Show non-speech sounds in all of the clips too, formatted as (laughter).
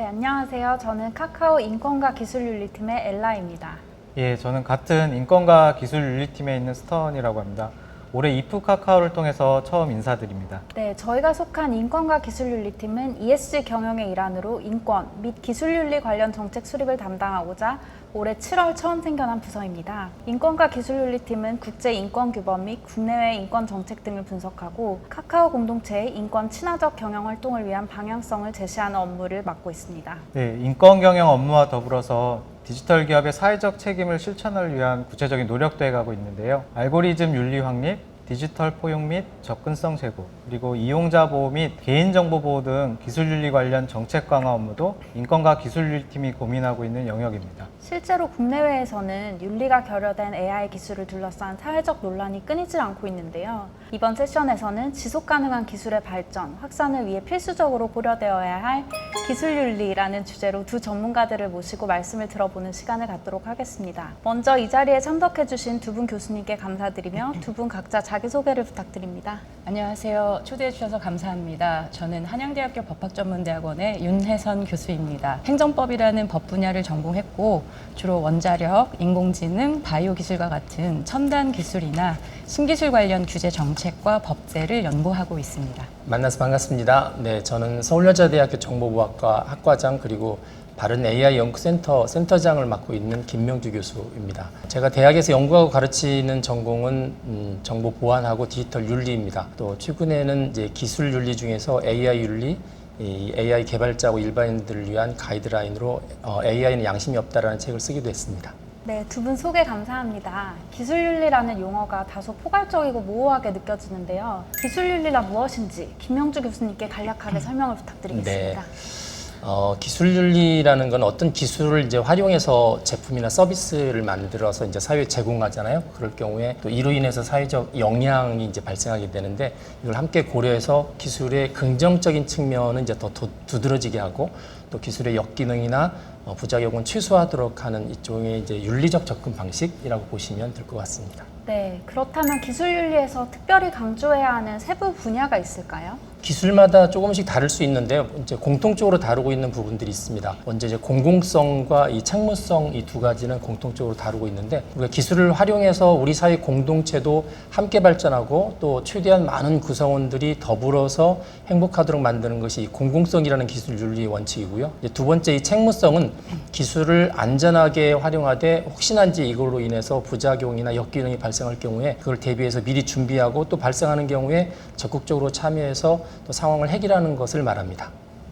네, 안녕하세요. 저는 카카오 인권과 기술윤리팀의 엘라입니다. 예, 저는 같은 인권과 기술윤리팀에 있는 스턴이라고 합니다. 올해 이프 카카오를 통해서 처음 인사드립니다. 네, 저희가 속한 인권과 기술윤리팀은 ESG 경영의 일환으로 인권 및 기술윤리 관련 정책 수립을 담당하고자 올해 7월 처음 생겨난 부서입니다. 인권과 기술윤리팀은 국제 인권 규범 및 국내외 인권 정책 등을 분석하고 카카오 공동체의 인권 친화적 경영 활동을 위한 방향성을 제시하는 업무를 맡고 있습니다. 네, 인권 경영 업무와 더불어서 디지털 기업의 사회적 책임을 실천을 위한 구체적인 노력도 해가고 있는데요. 알고리즘 윤리 확립, 디지털 포용 및 접근성 제고, 그리고 이용자 보호 및 개인정보 보호 등 기술윤리 관련 정책 강화 업무도 인권과 기술윤리팀이 고민하고 있는 영역입니다. 실제로 국내외에서는 윤리가 결여된 AI 기술을 둘러싼 사회적 논란이 끊이질 않고 있는데요. 이번 세션에서는 지속 가능한 기술의 발전, 확산을 위해 필수적으로 고려되어야 할 기술 윤리라는 주제로 두 전문가들을 모시고 말씀을 들어보는 시간을 갖도록 하겠습니다. 먼저 이 자리에 참석해주신 두 분 교수님께 감사드리며 두 분 각자 자기소개를 부탁드립니다. 안녕하세요. 초대해 주셔서 감사합니다. 저는 한양대학교 법학전문대학원의 윤혜선 교수입니다. 행정법이라는 법 분야를 전공했고 주로 원자력, 인공지능, 바이오 기술과 같은 첨단 기술이나 신기술 관련 규제 정책과 법제를 연구하고 있습니다. 만나서 반갑습니다. 네, 저는 서울여자대학교 정보부학과 학과장 그리고 바른 AI 연구센터 센터장을 맡고 있는 김명주 교수입니다. 제가 대학에서 연구하고 가르치는 전공은 음, 정보 보안하고 디지털 윤리입니다. 또 최근에는 이제 기술 윤리 중에서 AI 윤리, 이 AI 개발자하고 일반인들을 위한 가이드라인으로 어, AI는 양심이 없다라는 책을 쓰기도 했습니다. 네, 두 분 소개 감사합니다. 기술윤리라는 용어가 다소 포괄적이고 모호하게 느껴지는데요. 기술윤리가 무엇인지 김명주 교수님께 간략하게 설명을 부탁드리겠습니다. 어, 기술 윤리라는 건 어떤 기술을 이제 활용해서 제품이나 서비스를 만들어서 이제 사회에 제공하잖아요. 그럴 경우에 또 이로 인해서 사회적 영향이 이제 발생하게 되는데 이걸 함께 고려해서 기술의 긍정적인 측면은 이제 더 두- 두드러지게 하고 또 기술의 역기능이나 어, 부작용은 최소화하도록 하는 이쪽의 이제 윤리적 접근 방식이라고 보시면 될 것 같습니다. 네, 그렇다면 기술 윤리에서 특별히 강조해야 하는 세부 분야가 있을까요? 기술마다 조금씩 다를 수 있는데요. 이제 공통적으로 다루고 있는 부분들이 있습니다. 먼저 이제 공공성과 이 책무성 이 두 가지는 공통적으로 다루고 있는데 우리가 기술을 활용해서 우리 사회 공동체도 함께 발전하고 또 최대한 많은 구성원들이 더불어서 행복하도록 만드는 것이 이 공공성이라는 기술 윤리의 원칙이고요. 이제 두 번째 이 책무성은 기술을 안전하게 활용하되 혹시나 이제 이걸로 인해서 부작용이나 역기능이 발생할 경우에 그걸 대비해서 미리 준비하고 또 발생하는 경우에 적극적으로 참여해서 또 상황을 해결하는 것을 말합니다.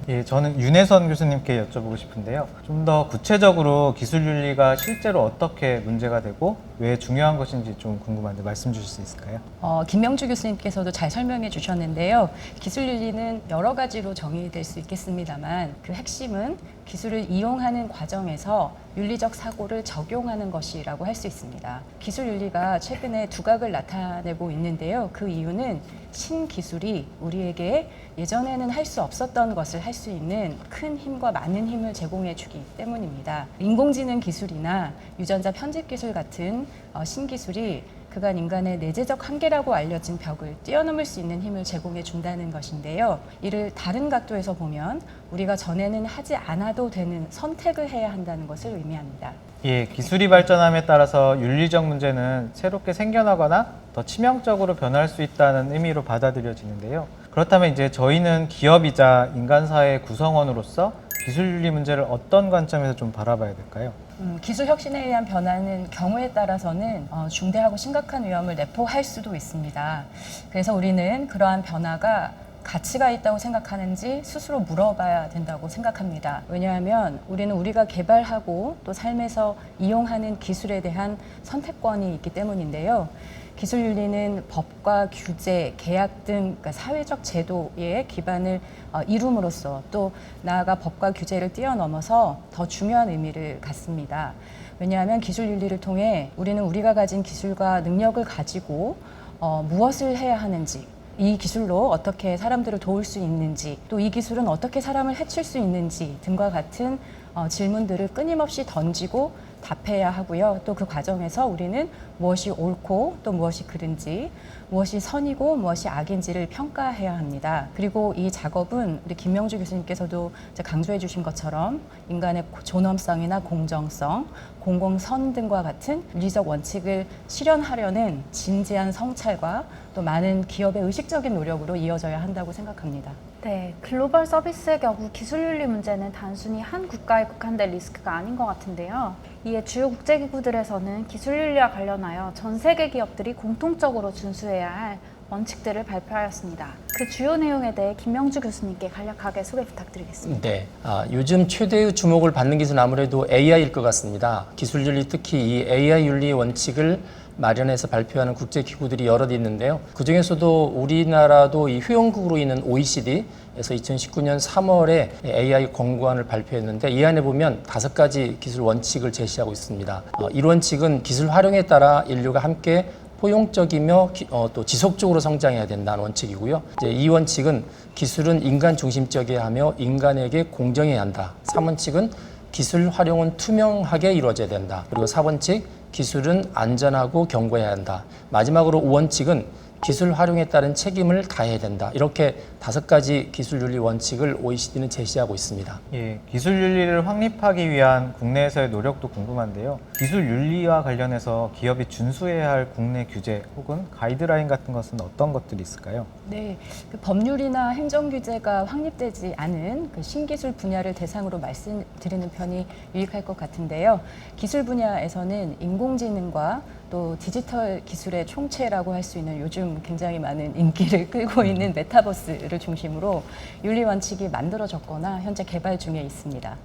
예, 저는 윤혜선 교수님께 여쭤보고 싶은데요. 좀 더 구체적으로 기술 윤리가 실제로 어떻게 문제가 되고 왜 중요한 것인지 좀 궁금한데 말씀 주실 수 있을까요? 어, 김명주 교수님께서도 잘 설명해 주셨는데요. 기술 윤리는 여러 가지로 정의될 수 있겠습니다만 그 핵심은 기술을 이용하는 과정에서 윤리적 사고를 적용하는 것이라고 할 수 있습니다. 기술 윤리가 최근에 두각을 나타내고 있는데요. 그 이유는 신기술이 우리에게 예전에는 할 수 없었던 것을 할 수 있는 큰 힘과 많은 힘을 제공해 주기 때문입니다. 인공지능 기술이나 유전자 편집 기술 같은 어, 신기술이 그간 인간의 내재적 한계라고 알려진 벽을 뛰어넘을 수 있는 힘을 제공해 준다는 것인데요. 이를 다른 각도에서 보면 우리가 전에는 하지 않아도 되는 선택을 해야 한다는 것을 의미합니다. 예, 기술이 발전함에 따라서 윤리적 문제는 새롭게 생겨나거나 더 치명적으로 변할 수 있다는 의미로 받아들여지는데요. 그렇다면 이제 저희는 기업이자 인간 사회의 구성원으로서 기술 윤리 문제를 어떤 관점에서 좀 바라봐야 될까요? 음, 기술 혁신에 의한 변화는 경우에 따라서는 어, 중대하고 심각한 위험을 내포할 수도 있습니다. 그래서 우리는 그러한 변화가 가치가 있다고 생각하는지 스스로 물어봐야 된다고 생각합니다. 왜냐하면 우리는 우리가 개발하고 또 삶에서 이용하는 기술에 대한 선택권이 있기 때문인데요. 기술 윤리는 법과 규제, 계약 등 그러니까 사회적 제도의 기반을 어, 이룸으로써 또 나아가 법과 규제를 뛰어넘어서 더 중요한 의미를 갖습니다. 왜냐하면 기술 윤리를 통해 우리는 우리가 가진 기술과 능력을 가지고 어, 무엇을 해야 하는지 이 기술로 어떻게 사람들을 도울 수 있는지 또 이 기술은 어떻게 사람을 해칠 수 있는지 등과 같은 어, 질문들을 끊임없이 던지고 답해야 하고요. 또 그 과정에서 우리는 무엇이 옳고 또 무엇이 그른지, 무엇이 선이고 무엇이 악인지를 평가해야 합니다. 그리고 이 작업은 우리 김명주 교수님께서도 강조해 주신 것처럼 인간의 존엄성이나 공정성, 공공선 등과 같은 윤리적 원칙을 실현하려는 진지한 성찰과 또 많은 기업의 의식적인 노력으로 이어져야 한다고 생각합니다. 네, 글로벌 서비스의 경우 기술윤리 문제는 단순히 한 국가에 국한된 리스크가 아닌 것 같은데요. 이에 주요 국제기구들에서는 기술윤리와 관련하여 전 세계 기업들이 공통적으로 준수해야 할 원칙들을 발표하였습니다. 그 주요 내용에 대해 김명주 교수님께 간략하게 소개 부탁드리겠습니다. 네, 아, 요즘 최대의 주목을 받는 기술은 아무래도 AI일 것 같습니다. 기술 윤리 특히 이 AI 윤리 원칙을 마련해서 발표하는 국제 기구들이 여럿 있는데요. 그 중에서도 우리나라도 이 회원국으로 있는 OECD에서 2019년 3월에 AI 권고안을 발표했는데 이 안에 보면 다섯 가지 기술 원칙을 제시하고 있습니다. 어, 이 원칙은 기술 활용에 따라 인류가 함께 포용적이며 기- 어, 또 지속적으로 성장해야 된다는 원칙이고요. 이제 이 원칙은 기술은 인간 중심적이어야 하며 인간에게 공정해야 한다. 3원칙은 기술 활용은 투명하게 이루어져야 된다. 그리고 4원칙 기술은 안전하고 경고해야 한다. 마지막으로 5원칙은 기술 활용에 따른 책임을 다해야 된다. 이렇게 다섯 가지 기술 윤리 원칙을 OECD는 제시하고 있습니다. 예, 기술 윤리를 확립하기 위한 국내에서의 노력도 궁금한데요. 기술 윤리와 관련해서 기업이 준수해야 할 국내 규제 혹은 가이드라인 같은 것은 어떤 것들이 있을까요? 네, 그 법률이나 행정 규제가 확립되지 않은 그 신기술 분야를 대상으로 말씀드리는 편이 유익할 것 같은데요. 기술 분야에서는 인공지능과 또 디지털 기술의 총체라고 할 수 있는 요즘 굉장히 많은 인기를 (laughs) 끌고 있는 메타버스를 중심으로 윤리 원칙이 만들어졌거나 현재 개발 중에 있습니다.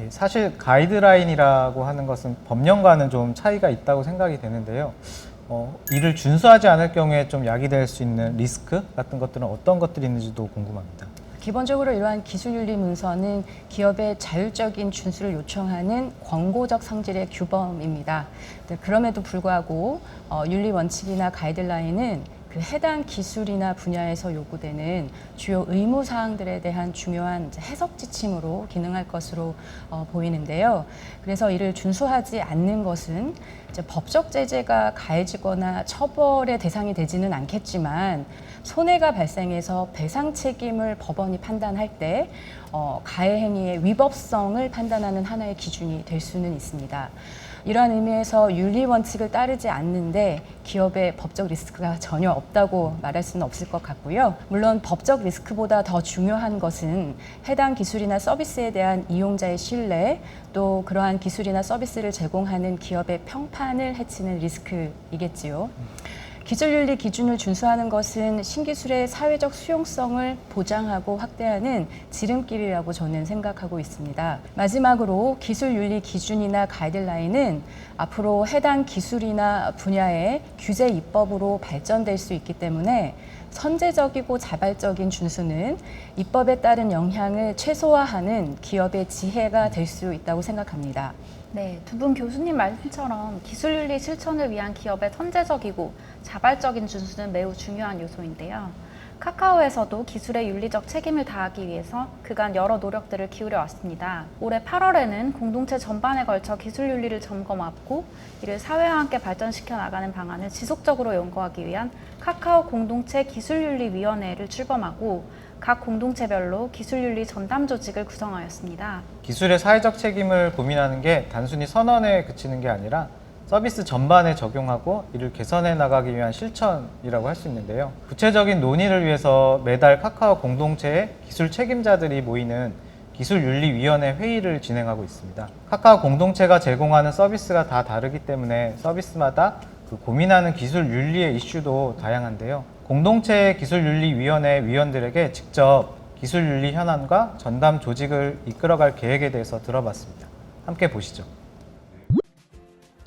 예, 사실 가이드라인이라고 하는 것은 법령과는 좀 차이가 있다고 생각이 되는데요. 어, 이를 준수하지 않을 경우에 좀 야기될 수 있는 리스크 같은 것들은 어떤 것들이 있는지도 궁금합니다. 기본적으로 이러한 기술윤리 문서는 기업의 자율적인 준수를 요청하는 권고적 성질의 규범입니다. 네, 그럼에도 불구하고 어, 윤리 원칙이나 가이드라인은 그 해당 기술이나 분야에서 요구되는 주요 의무 사항들에 대한 중요한 해석 지침으로 기능할 것으로 어, 보이는데요. 그래서 이를 준수하지 않는 것은 법적 제재가 가해지거나 처벌의 대상이 되지는 않겠지만 손해가 발생해서 배상 책임을 법원이 판단할 때 어, 가해 행위의 위법성을 판단하는 하나의 기준이 될 수는 있습니다. 이러한 의미에서 윤리 원칙을 따르지 않는데 기업의 법적 리스크가 전혀 없다고 말할 수는 없을 것 같고요. 물론 법적 리스크보다 더 중요한 것은 해당 기술이나 서비스에 대한 이용자의 신뢰 또 그러한 기술이나 서비스를 제공하는 기업의 평판을 해치는 리스크이겠지요. 기술윤리 기준을 준수하는 것은 신기술의 사회적 수용성을 보장하고 확대하는 지름길이라고 저는 생각하고 있습니다. 마지막으로 기술윤리 기준이나 가이드라인은 앞으로 해당 기술이나 분야의 규제 입법으로 발전될 수 있기 때문에 선제적이고 자발적인 준수는 입법에 따른 영향을 최소화하는 기업의 지혜가 될 수 있다고 생각합니다. 네, 두 분 교수님 말씀처럼 기술윤리 실천을 위한 기업의 선제적이고 자발적인 준수는 매우 중요한 요소인데요. 카카오에서도 기술의 윤리적 책임을 다하기 위해서 그간 여러 노력들을 기울여 왔습니다. 올해 8월에는 공동체 전반에 걸쳐 기술 윤리를 점검하고 이를 사회와 함께 발전시켜 나가는 방안을 지속적으로 연구하기 위한 카카오 공동체 기술윤리위원회를 출범하고 각 공동체별로 기술윤리 전담 조직을 구성하였습니다. 기술의 사회적 책임을 고민하는 게 단순히 선언에 그치는 게 아니라 서비스 전반에 적용하고 이를 개선해 나가기 위한 실천이라고 할 수 있는데요. 구체적인 논의를 위해서 매달 카카오 공동체의 기술 책임자들이 모이는 기술윤리위원회 회의를 진행하고 있습니다. 카카오 공동체가 제공하는 서비스가 다 다르기 때문에 서비스마다 그 고민하는 기술 윤리의 이슈도 다양한데요. 공동체 기술윤리위원회 위원들에게 직접 기술윤리 현안과 전담 조직을 이끌어갈 계획에 대해서 들어봤습니다. 함께 보시죠.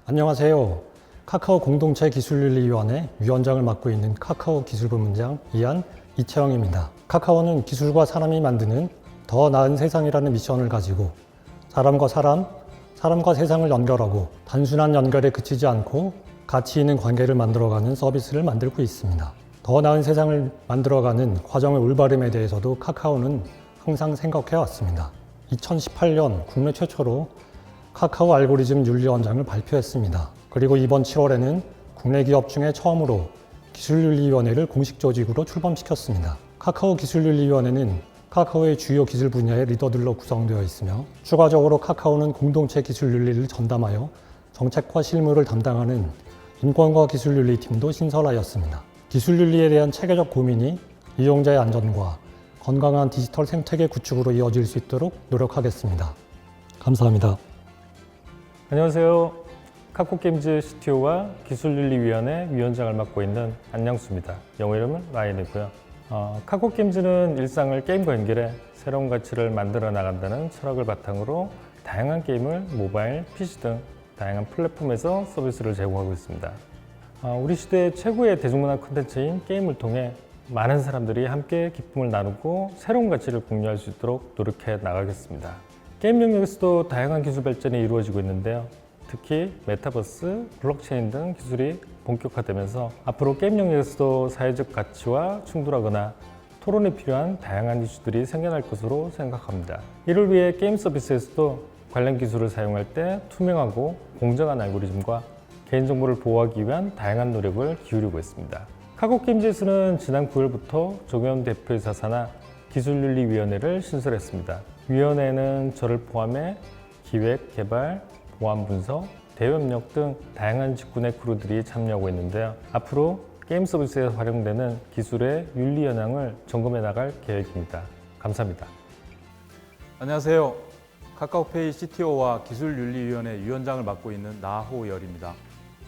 안녕하세요. 카카오 공동체 기술윤리위원회 위원장을 맡고 있는 카카오 기술부문장 이한 이채영입니다. 카카오는 기술과 사람이 만드는 더 나은 세상이라는 미션을 가지고 사람과 사람, 사람과 세상을 연결하고 단순한 연결에 그치지 않고 가치 있는 관계를 만들어가는 서비스를 만들고 있습니다. 더 나은 세상을 만들어가는 과정의 올바름에 대해서도 카카오는 항상 생각해 왔습니다. 2018년 국내 최초로 카카오 알고리즘 윤리 원장을 발표했습니다. 그리고 이번 7월에는 국내 기업 중에 처음으로 기술윤리위원회를 공식 조직으로 출범시켰습니다. 카카오 기술윤리위원회는 카카오의 주요 기술 분야의 리더들로 구성되어 있으며 추가적으로 카카오는 공동체 기술윤리를 전담하여 정책과 실무를 담당하는 인권과 기술윤리팀도 신설하였습니다. 기술윤리에 대한 체계적 고민이 이용자의 안전과 건강한 디지털 생태계 구축으로 이어질 수 있도록 노력하겠습니다. 감사합니다. 안녕하세요. 카코게임즈 CTO와 기술윤리위원회 위원장을 맡고 있는 안양수입니다. 영어 이름은 라인이고요. 어, 카코게임즈는 일상을 게임과 연결해 새로운 가치를 만들어 나간다는 철학을 바탕으로 다양한 게임을 모바일, PC 등 다양한 플랫폼에서 서비스를 제공하고 있습니다. 어, 우리 시대 최고의 대중문화 콘텐츠인 게임을 통해 많은 사람들이 함께 기쁨을 나누고 새로운 가치를 공유할 수 있도록 노력해 나가겠습니다. 게임 영역에서도 다양한 기술 발전이 이루어지고 있는데요. 특히 메타버스, 블록체인 등 기술이 본격화되면서 앞으로 게임 영역에서도 사회적 가치와 충돌하거나 토론에 필요한 다양한 이슈들이 생겨날 것으로 생각합니다. 이를 위해 게임 서비스에서도 관련 기술을 사용할 때 투명하고 공정한 알고리즘과 개인정보를 보호하기 위한 다양한 노력을 기울이고 있습니다. 카고게임즈에서는 지난 9월부터 조경 대표이사 산하 기술윤리위원회를 신설했습니다. 위원회는 저를 포함해 기획, 개발, 보안 분석, 대외협력 등 다양한 직군의 크루들이 참여하고 있는데요. 앞으로 게임 서비스에 활용되는 기술의 윤리 현황을 점검해 나갈 계획입니다. 감사합니다. 안녕하세요. 카카오페이 CTO와 기술윤리위원회 위원장을 맡고 있는 나호열입니다.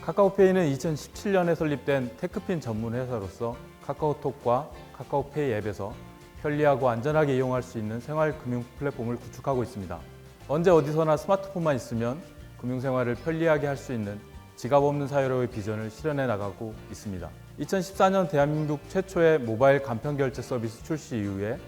카카오페이는 2017년에 설립된 테크핀 전문 회사로서 카카오톡과 카카오페이 앱에서 편리하고 안전하게 이용할 수 있는 생활 금융 플랫폼을 구축하고 있습니다. 언제 어디서나 스마트폰만 있으면 금융 생활을 편리하게 할 수 있는 지갑 없는 사회로의 비전을 실현해 나가고 있습니다. 2014년 대한민국 최초의 모바일 간편 결제 서비스 출시 이후에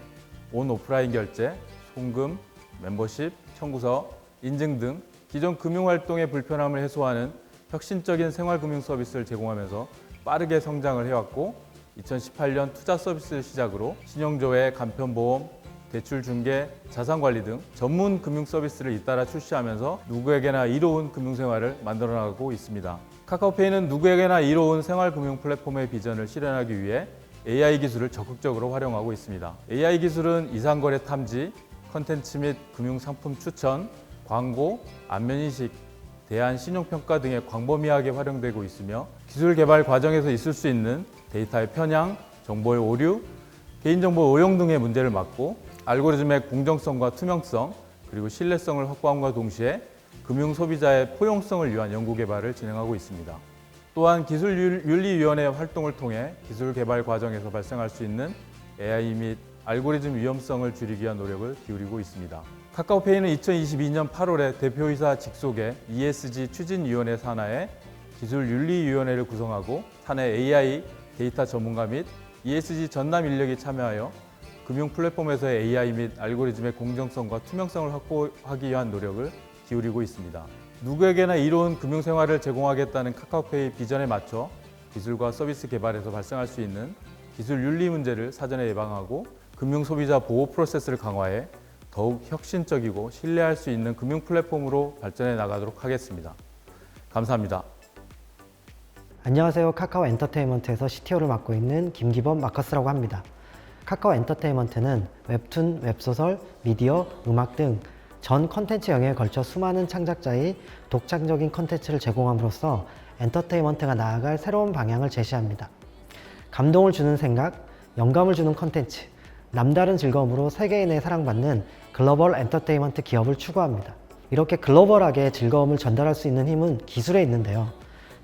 온 오프라인 결제, 송금, 멤버십, 청구서, 인증 등 기존 금융 활동의 불편함을 해소하는 혁신적인 생활금융 서비스를 제공하면서 빠르게 성장을 해왔고 2018년 투자 서비스를 시작으로 신용조회, 간편보험, 대출 중개, 자산 관리 등 전문 금융 서비스를 잇따라 출시하면서 누구에게나 이로운 금융 생활을 만들어 나가고 있습니다. 카카오페이는 누구에게나 이로운 생활 금융 플랫폼의 비전을 실현하기 위해 AI 기술을 적극적으로 활용하고 있습니다. AI 기술은 이상거래 탐지, 컨텐츠 및 금융 상품 추천, 광고, 안면 인식, 대안 신용평가 등에 광범위하게 활용되고 있으며 기술 개발 과정에서 있을 수 있는 데이터의 편향, 정보의 오류, 개인정보 오용 등의 문제를 막고 알고리즘의 공정성과 투명성 그리고 신뢰성을 확보함과 동시에 금융 소비자의 포용성을 위한 연구 개발을 진행하고 있습니다. 또한 기술윤리위원회 활동을 통해 기술 개발 과정에서 발생할 수 있는 AI 및 알고리즘 위험성을 줄이기 위한 노력을 기울이고 있습니다. 카카오페이는 2022년 8월에 대표이사 직속의 ESG 추진위원회 산하에 기술윤리위원회를 구성하고 사내 AI 데이터 전문가 및 ESG 전담 인력이 참여하여 금융 플랫폼에서의 AI 및 알고리즘의 공정성과 투명성을 확보하기 위한 노력을 기울이고 있습니다. 누구에게나 이로운 금융 생활을 제공하겠다는 카카오페이 비전에 맞춰 기술과 서비스 개발에서 발생할 수 있는 기술 윤리 문제를 사전에 예방하고 금융 소비자 보호 프로세스를 강화해 더욱 혁신적이고 신뢰할 수 있는 금융 플랫폼으로 발전해 나가도록 하겠습니다. 감사합니다. 안녕하세요. 카카오 엔터테인먼트에서 CTO를 맡고 있는 김기범 마커스라고 합니다. 카카오 엔터테인먼트는 웹툰, 웹소설, 미디어, 음악 등 전 컨텐츠 영역에 걸쳐 수많은 창작자의 독창적인 컨텐츠를 제공함으로써 엔터테인먼트가 나아갈 새로운 방향을 제시합니다. 감동을 주는 생각, 영감을 주는 컨텐츠, 남다른 즐거움으로 세계인의 사랑받는 글로벌 엔터테인먼트 기업을 추구합니다. 이렇게 글로벌하게 즐거움을 전달할 수 있는 힘은 기술에 있는데요.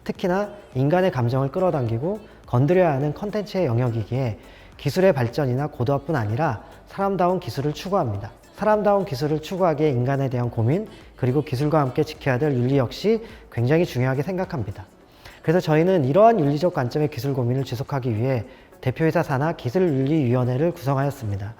특히나 인간의 감정을 끌어당기고 건드려야 하는 컨텐츠의 영역이기에 기술의 발전이나 고도화뿐 아니라 사람다운 기술을 추구합니다. 사람다운 기술을 추구하기에 인간에 대한 고민 그리고 기술과 함께 지켜야 될 윤리 역시 굉장히 중요하게 생각합니다. 그래서 저희는 이러한 윤리적 관점의 기술 고민을 지속하기 위해 대표이사 산하 기술윤리위원회를 구성하였습니다.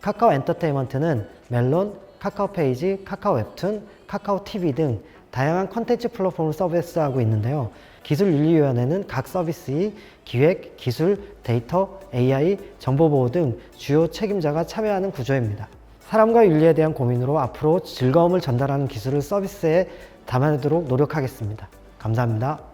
카카오 엔터테인먼트는 멜론, 카카오 페이지, 카카오 웹툰, 카카오 TV 등 다양한 컨텐츠 플랫폼을 서비스하고 있는데요. 기술윤리위원회는 각 서비스의 기획, 기술, 데이터, AI, 정보보호 등 주요 책임자가 참여하는 구조입니다. 사람과 윤리에 대한 고민으로 앞으로 즐거움을 전달하는 기술을 서비스에 담아내도록 노력하겠습니다. 감사합니다.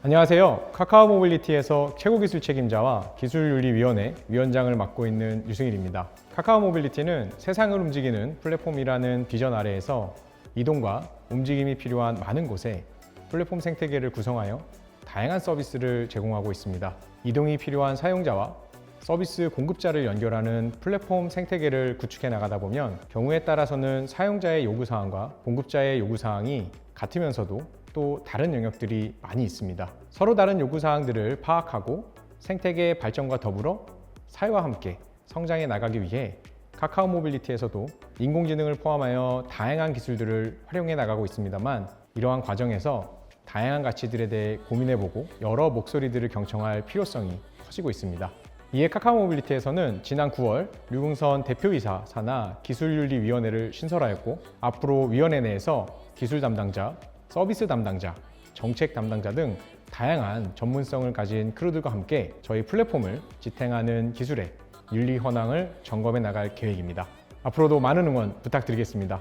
안녕하세요. 카카오 모빌리티에서 최고 기술 책임자와 기술윤리위원회 위원장을 맡고 있는 유승일입니다. 카카오 모빌리티는 세상을 움직이는 플랫폼이라는 비전 아래에서 이동과 움직임이 필요한 많은 곳에 플랫폼 생태계를 구성하여 다양한 서비스를 제공하고 있습니다. 이동이 필요한 사용자와 서비스 공급자를 연결하는 플랫폼 생태계를 구축해 나가다 보면 경우에 따라서는 사용자의 요구사항과 공급자의 요구사항이 같으면서도 또 다른 영역들이 많이 있습니다. 서로 다른 요구사항들을 파악하고 생태계의 발전과 더불어 사회와 함께 성장해 나가기 위해 카카오 모빌리티에서도 인공지능을 포함하여 다양한 기술들을 활용해 나가고 있습니다만 이러한 과정에서 다양한 가치들에 대해 고민해보고 여러 목소리들을 경청할 필요성이 커지고 있습니다. 이에 카카오 모빌리티에서는 지난 9월 류궁선 대표이사 산하 기술윤리위원회를 신설하였고 앞으로 위원회 내에서 기술 담당자, 서비스 담당자, 정책 담당자 등 다양한 전문성을 가진 크루들과 함께 저희 플랫폼을 지탱하는 기술의 윤리 현황을 점검해 나갈 계획입니다. 앞으로도 많은 응원 부탁드리겠습니다.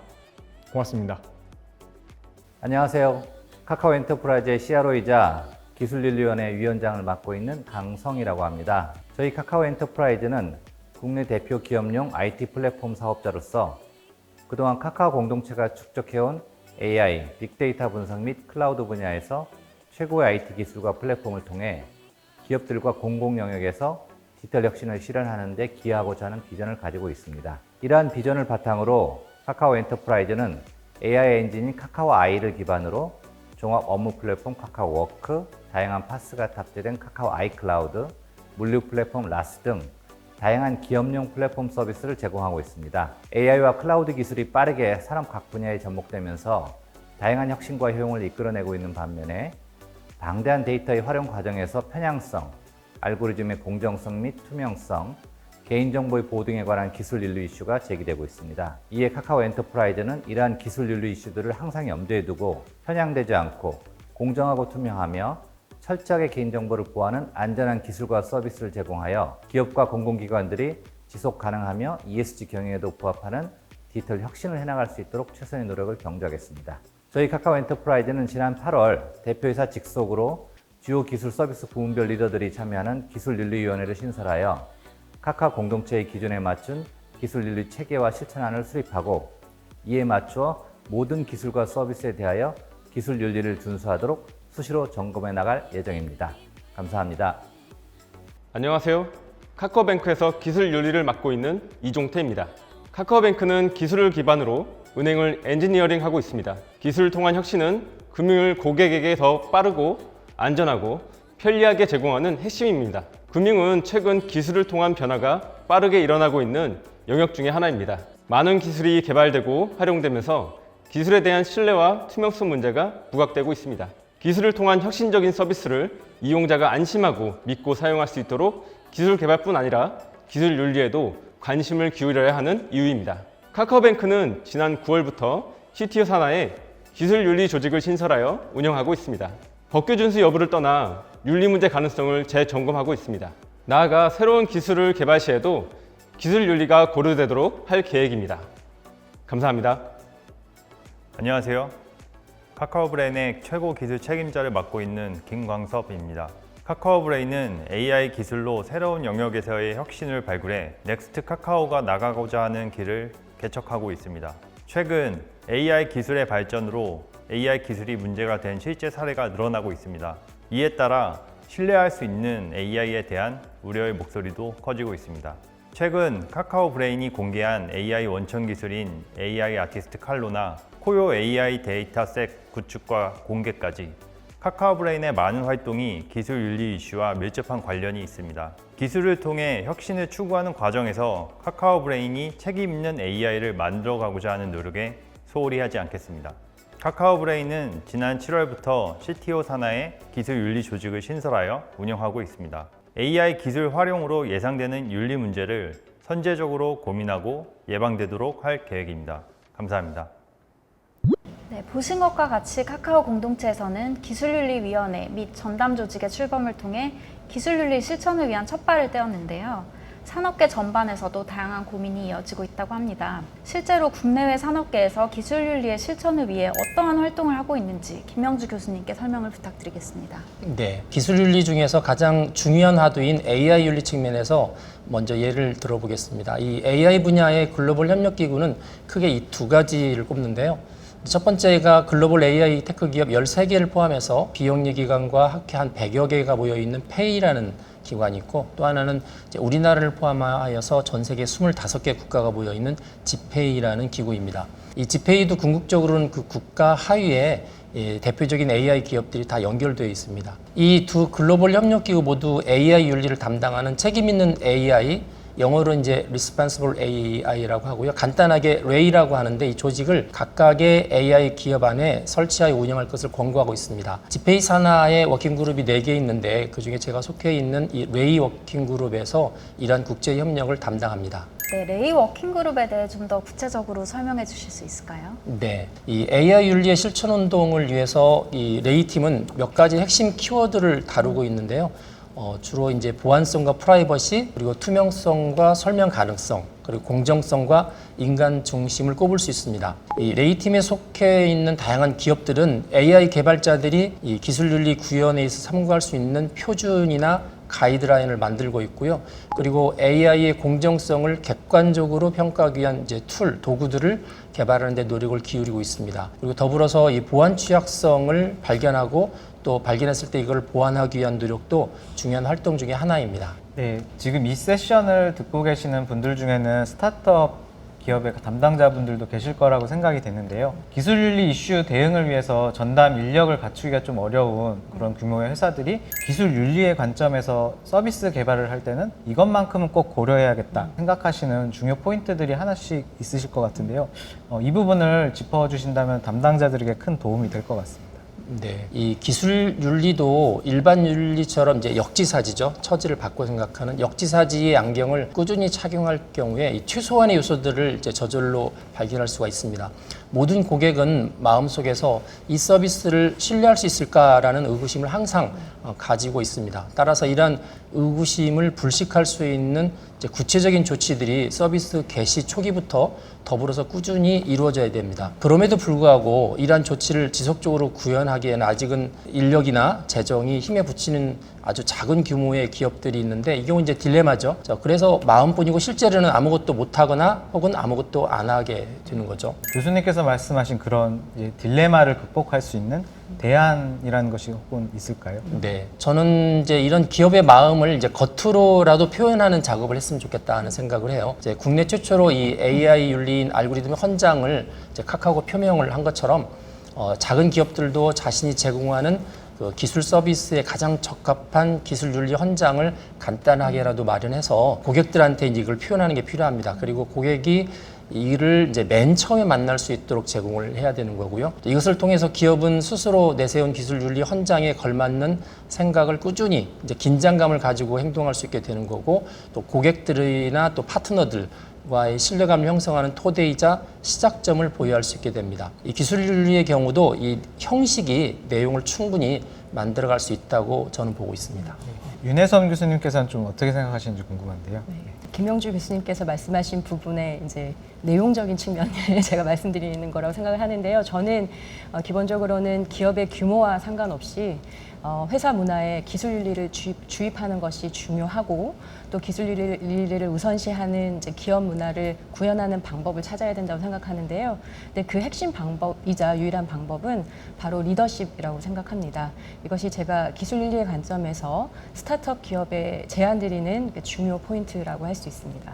고맙습니다. 안녕하세요. 카카오 엔터프라이즈의 CRO이자 기술윤리위원회 위원장을 맡고 있는 강성이라고 합니다. 저희 카카오 엔터프라이즈는 국내 대표 기업용 IT 플랫폼 사업자로서 그동안 카카오 공동체가 축적해온 AI, 빅데이터 분석 및 클라우드 분야에서 최고의 IT 기술과 플랫폼을 통해 기업들과 공공 영역에서 디지털 혁신을 실현하는 데 기여하고자 하는 비전을 가지고 있습니다. 이러한 비전을 바탕으로 카카오 엔터프라이즈는 AI 엔진인 카카오 아이를 기반으로 종합 업무 플랫폼 카카오 워크, 다양한 파스가 탑재된 카카오 아이 클라우드, 물류 플랫폼 라스 등 다양한 기업용 플랫폼 서비스를 제공하고 있습니다. AI와 클라우드 기술이 빠르게 산업 각 분야에 접목되면서 다양한 혁신과 효용을 이끌어내고 있는 반면에 방대한 데이터의 활용 과정에서 편향성, 알고리즘의 공정성 및 투명성, 개인정보의 보호 등에 관한 기술 윤리 이슈가 제기되고 있습니다. 이에 카카오 엔터프라이즈는 이러한 기술 윤리 이슈들을 항상 염두에 두고 편향되지 않고 공정하고 투명하며 철저하게 개인정보를 보호하는 안전한 기술과 서비스를 제공하여 기업과 공공기관들이 지속 가능하며 ESG 경영에도 부합하는 디지털 혁신을 해나갈 수 있도록 최선의 노력을 경주하겠습니다. 저희 카카오 엔터프라이즈는 지난 8월 대표이사 직속으로 주요 기술 서비스 부문별 리더들이 참여하는 기술윤리위원회를 신설하여 카카오 공동체의 기준에 맞춘 기술윤리 체계와 실천안을 수립하고 이에 맞추어 모든 기술과 서비스에 대하여 기술윤리를 준수하도록 수시로 점검해 나갈 예정입니다. 감사합니다. 안녕하세요. 카카오뱅크에서 기술 윤리를 맡고 있는 이종태입니다. 카카오뱅크는 기술을 기반으로 은행을 엔지니어링하고 있습니다. 기술을 통한 혁신은 금융을 고객에게 더 빠르고 안전하고 편리하게 제공하는 핵심입니다. 금융은 최근 기술을 통한 변화가 빠르게 일어나고 있는 영역 중의 하나입니다. 많은 기술이 개발되고 활용되면서 기술에 대한 신뢰와 투명성 문제가 부각되고 있습니다. 기술을 통한 혁신적인 서비스를 이용자가 안심하고 믿고 사용할 수 있도록 기술 개발뿐 아니라 기술 윤리에도 관심을 기울여야 하는 이유입니다. 카카오뱅크는 지난 9월부터 CTO 산하에 기술 윤리 조직을 신설하여 운영하고 있습니다. 법규 준수 여부를 떠나 윤리 문제 가능성을 재점검하고 있습니다. 나아가 새로운 기술을 개발 시에도 기술 윤리가 고려되도록 할 계획입니다. 감사합니다. 안녕하세요. 카카오 브레인의 최고 기술 책임자를 맡고 있는 김광섭입니다. 카카오 브레인은 AI 기술로 새로운 영역에서의 혁신을 발굴해 넥스트 카카오가 나가고자 하는 길을 개척하고 있습니다. 최근 AI 기술의 발전으로 AI 기술이 문제가 된 실제 사례가 늘어나고 있습니다. 이에 따라 신뢰할 수 있는 AI에 대한 우려의 목소리도 커지고 있습니다. 최근 카카오 브레인이 공개한 AI 원천 기술인 AI 아티스트 칼로나 코요 AI 데이터셋 구축과 공개까지 카카오 브레인의 많은 활동이 기술 윤리 이슈와 밀접한 관련이 있습니다. 기술을 통해 혁신을 추구하는 과정에서 카카오 브레인이 책임 있는 AI를 만들어가고자 하는 노력에 소홀히 하지 않겠습니다. 카카오 브레인은 지난 7월부터 CTO 산하의 기술 윤리 조직을 신설하여 운영하고 있습니다. AI 기술 활용으로 예상되는 윤리 문제를 선제적으로 고민하고 예방되도록 할 계획입니다. 감사합니다. 네, 보신 것과 같이 카카오 공동체에서는 기술윤리위원회 및 전담 조직의 출범을 통해 기술윤리 실천을 위한 첫발을 떼었는데요. 산업계 전반에서도 다양한 고민이 이어지고 있다고 합니다. 실제로 국내외 산업계에서 기술 윤리의 실천을 위해 어떠한 활동을 하고 있는지 김명주 교수님께 설명을 부탁드리겠습니다. 네, 기술 윤리 중에서 가장 중요한 화두인 AI 윤리 측면에서 먼저 예를 들어보겠습니다. 이 AI 분야의 글로벌 협력 기구는 크게 이 두 가지를 꼽는데요. 첫 번째가 글로벌 AI 테크 기업 13개를 포함해서 비영리 기관과 학회 한 100여 개가 모여 있는 페이라는 기관이 있고 또 하나는 우리나라를 포함하여서 전 세계 25개 국가가 모여 있는 지페이라는 기구입니다. 이 지페이도 궁극적으로는 그 국가 하위에 예, 대표적인 AI 기업들이 다 연결되어 있습니다. 이 두 글로벌 협력 기구 모두 AI 윤리를 담당하는 책임 있는 AI 영어로 이제 Responsible AI라고 하고요. 간단하게 RAY라고 하는데 이 조직을 각각의 AI 기업 안에 설치하여 운영할 것을 권고하고 있습니다. 지페이 산하의 워킹 그룹이 4개 있는데 그중에 제가 속해 있는 이 RAY 워킹 그룹에서 이러한 국제 협력을 담당합니다. 네, 레이 워킹 그룹에 대해 좀 더 구체적으로 설명해 주실 수 있을까요? 네, 이 AI 윤리의 실천 운동을 위해서 이 레이 팀은 몇 가지 핵심 키워드를 다루고 있는데요. 어, 주로 이제 보안성과 프라이버시 그리고 투명성과 설명 가능성 그리고 공정성과 인간 중심을 꼽을 수 있습니다. 이 레이 팀에 속해 있는 다양한 기업들은 AI 개발자들이 이 기술 윤리 구현에서 참고할 수 있는 표준이나 가이드라인을 만들고 있고요. 그리고 AI의 공정성을 객관적으로 평가하기 위한 이제 툴, 도구들을 개발하는 데 노력을 기울이고 있습니다. 그리고 더불어서 이 보안 취약성을 발견하고 또 발견했을 때 이걸 보완하기 위한 노력도 중요한 활동 중에 하나입니다. 네, 지금 이 세션을 듣고 계시는 분들 중에는 스타트업 기업의 담당자분들도 계실 거라고 생각이 되는데요. 기술윤리 이슈 대응을 위해서 전담 인력을 갖추기가 좀 어려운 그런 규모의 회사들이 기술윤리의 관점에서 서비스 개발을 할 때는 이것만큼은 꼭 고려해야겠다 생각하시는 중요 포인트들이 하나씩 있으실 것 같은데요. 어, 이 부분을 짚어주신다면 담당자들에게 큰 도움이 될 것 같습니다. 네, 이 기술 윤리도 일반 윤리처럼 이제 역지사지죠. 처지를 바꿔 생각하는 역지사지의 안경을 꾸준히 착용할 경우에 이 최소한의 요소들을 이제 저절로 발견할 수가 있습니다. 모든 고객은 마음속에서 이 서비스를 신뢰할 수 있을까라는 의구심을 항상 어, 가지고 있습니다. 따라서 이러한 의구심을 불식할 수 있는 구체적인 조치들이 서비스 개시 초기부터 더불어서 꾸준히 이루어져야 됩니다. 그럼에도 불구하고 이러한 조치를 지속적으로 구현하기에는 아직은 인력이나 재정이 힘에 부치는 아주 작은 규모의 기업들이 있는데 이 경우 이제 딜레마죠. 자, 그래서 마음뿐이고 실제로는 아무것도 못하거나 혹은 아무것도 안 하게 되는 거죠. 교수님께서 말씀하신 그런 이제 딜레마를 극복할 수 있는 대안이라는 것이 혹은 있을까요? 네, 저는 이제 이런 기업의 마음을 이제 겉으로라도 표현하는 작업을 했으면 좋겠다 하는 생각을 해요. 이제 국내 최초로 이 AI 윤리인 알고리즘 헌장을 이제 카카오가 표명을 한 것처럼 어, 작은 기업들도 자신이 제공하는 그 기술 서비스에 가장 적합한 기술 윤리 헌장을 간단하게라도 마련해서 고객들한테 이제 이걸 표현하는 게 필요합니다. 그리고 고객이 이를 이제 맨 처음에 만날 수 있도록 제공을 해야 되는 거고요. 이것을 통해서 기업은 스스로 내세운 기술 윤리 헌장에 걸맞는 생각을 꾸준히 이제 긴장감을 가지고 행동할 수 있게 되는 거고 또 고객들이나 또 파트너들 과의 신뢰감을 형성하는 토대이자 시작점을 보유할 수 있게 됩니다. 이 기술 윤리의 경우도 이 형식이 내용을 충분히 만들어갈 수 있다고 저는 보고 있습니다. 윤혜선 교수님께서는 좀 어떻게 생각하시는지 궁금한데요. 김영주 교수님께서 말씀하신 부분의 이제 내용적인 측면을 (laughs) 제가 말씀드리는 거라고 생각을 하는데요. 저는 어, 기본적으로는 기업의 규모와 상관없이 어, 회사 문화에 기술 윤리를 주입, 주입 하는 것이 중요하고 또 기술 윤리를 우선시하는 이제 기업 문화를 구현하는 방법을 찾아야 된다고 생각하는데요. 근데 그 핵심 방법이자 유일한 방법은 바로 리더십이라고 생각합니다. 이것이 제가 기술 윤리의 관점에서 스타트업 기업에 제안 드리는 그 중요 포인트라고 할 수 있습니다.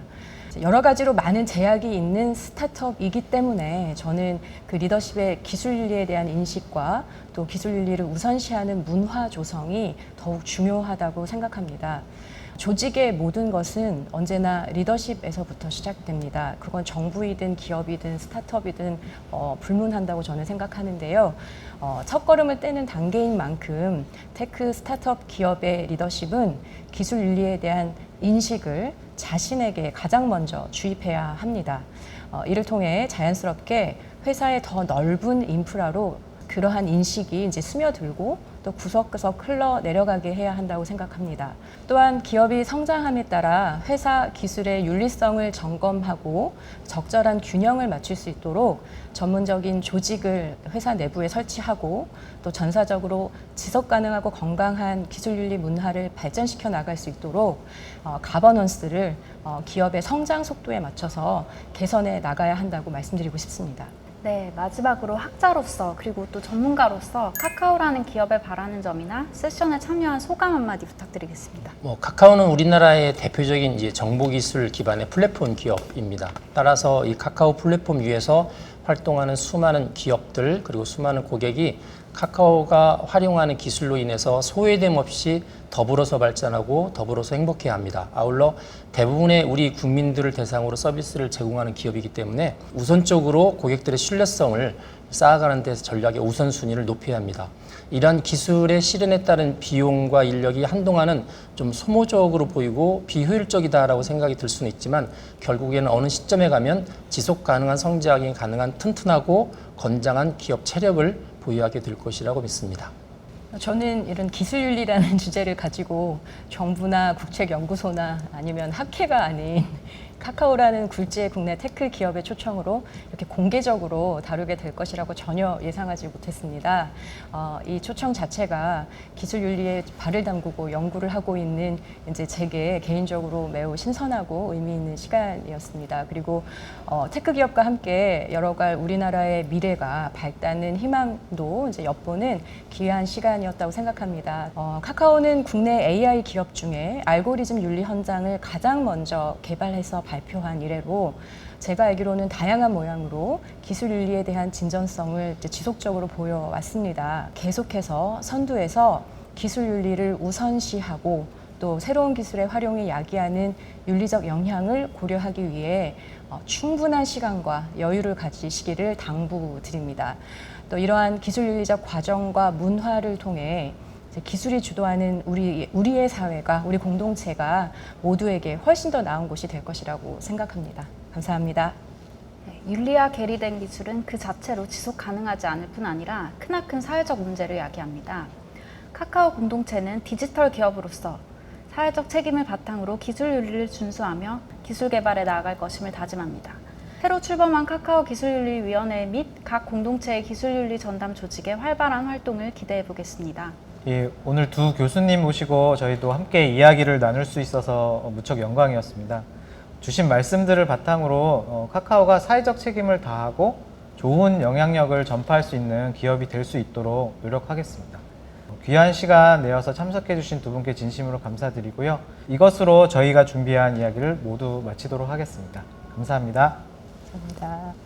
여러 가지로 많은 제약이 있는 스타트업이기 때문에 저는 그 리더십의 기술 윤리에 대한 인식과 또 기술 윤리를 우선시하는 문화 조성이 더욱 중요하다고 생각합니다. 조직의 모든 것은 언제나 리더십에서부터 시작됩니다. 그건 정부이든 기업이든 스타트업이든 어, 불문한다고 저는 생각하는데요. 어, 첫 걸음을 떼는 단계인 만큼 테크 스타트업 기업의 리더십은 기술 윤리에 대한 인식을 자신에게 가장 먼저 주입해야 합니다. 어, 이를 통해 자연스럽게 회사의 더 넓은 인프라로 그러한 인식이 이제 스며들고 또 구석구석 흘러 내려가게 해야 한다고 생각합니다. 또한 기업이 성장함에 따라 회사 기술의 윤리성을 점검하고 적절한 균형을 맞출 수 있도록 전문적인 조직을 회사 내부에 설치하고 또 전사적으로 지속 가능하고 건강한 기술 윤리 문화를 발전시켜 나갈 수 있도록 어, 가버넌스를 어, 기업의 성장 속도에 맞춰서 개선해 나가야 한다고 말씀드리고 싶습니다. 네, 마지막으로 학자로서 그리고 또 전문가로서 카카오라는 기업에 바라는 점이나 세션에 참여한 소감 한마디 부탁드리겠습니다. 뭐 카카오는 우리나라의 대표적인 이제 정보 기술 기반의 플랫폼 기업입니다. 따라서 이 카카오 플랫폼 위에서 활동하는 수많은 기업들 그리고 수많은 고객이 카카오가 활용하는 기술로 인해서 소외됨 없이 더불어서 발전하고 더불어서 행복해합니다. 아울러 대부분의 우리 국민들을 대상으로 서비스를 제공하는 기업이기 때문에 우선적으로 고객들의 신뢰성을 쌓아가는 데서 전략의 우선순위를 높여야 합니다. 이러한 기술의 실현에 따른 비용과 인력이 한동안은 좀 소모적으로 보이고 비효율적이다라고 생각이 들 수는 있지만 결국에는 어느 시점에 가면 지속 가능한 성장이 가능한 튼튼하고 건장한 기업 체력을 보유하게 될 것이라고 믿습니다. 저는 이런 기술윤리라는 (laughs) 주제를 가지고 정부나 국책연구소나 아니면 학회가 아닌 카카오라는 굴지의 국내 테크 기업의 초청으로 이렇게 공개적으로 다루게 될 것이라고 전혀 예상하지 못했습니다. 어, 이 초청 자체가 기술 윤리에 발을 담그고 연구를 하고 있는 이제 제게 개인적으로 매우 신선하고 의미 있는 시간이었습니다. 그리고 어, 테크 기업과 함께 열어갈 우리나라의 미래가 밝다는 희망도 이제 엿보는 귀한 시간이었다고 생각합니다. 어, 카카오는 국내 AI 기업 중에 알고리즘 윤리 현장을 가장 먼저 개발해서 발표한 이래로 제가 알기로는 다양한 모양으로 기술 윤리에 대한 진전성을 지속적으로 보여왔습니다. 계속해서 선두에서 기술 윤리를 우선시하고 또 새로운 기술의 활용에 야기하는 윤리적 영향을 고려하기 위해 어, 충분한 시간과 여유를 가지시기를 당부드립니다. 또 이러한 기술 윤리적 과정과 문화를 통해 기술이 주도하는 우리 우리의 사회가 우리 공동체가 모두에게 훨씬 더 나은 곳이 될 것이라고 생각합니다. 감사합니다. 네, 윤리와 계리된 기술은 그 자체로 지속 가능하지 않을 뿐 아니라 크나큰 사회적 문제를 야기합니다. 카카오 공동체는 디지털 기업으로서 사회적 책임을 바탕으로 기술 윤리를 준수하며 기술 개발에 나아갈 것임을 다짐합니다. 새로 출범한 카카오 기술윤리위원회 및 각 공동체의 기술윤리 전담 조직의 활발한 활동을 기대해 보겠습니다. 예, 오늘 두 교수님 모시고 저희도 함께 이야기를 나눌 수 있어서 무척 영광이었습니다. 주신 말씀들을 바탕으로 어, 카카오가 사회적 책임을 다하고 좋은 영향력을 전파할 수 있는 기업이 될 수 있도록 노력하겠습니다. 귀한 시간 내어서 참석해 주신 두 분께 진심으로 감사드리고요. 이것으로 저희가 준비한 이야기를 모두 마치도록 하겠습니다. 감사합니다. 감사합니다.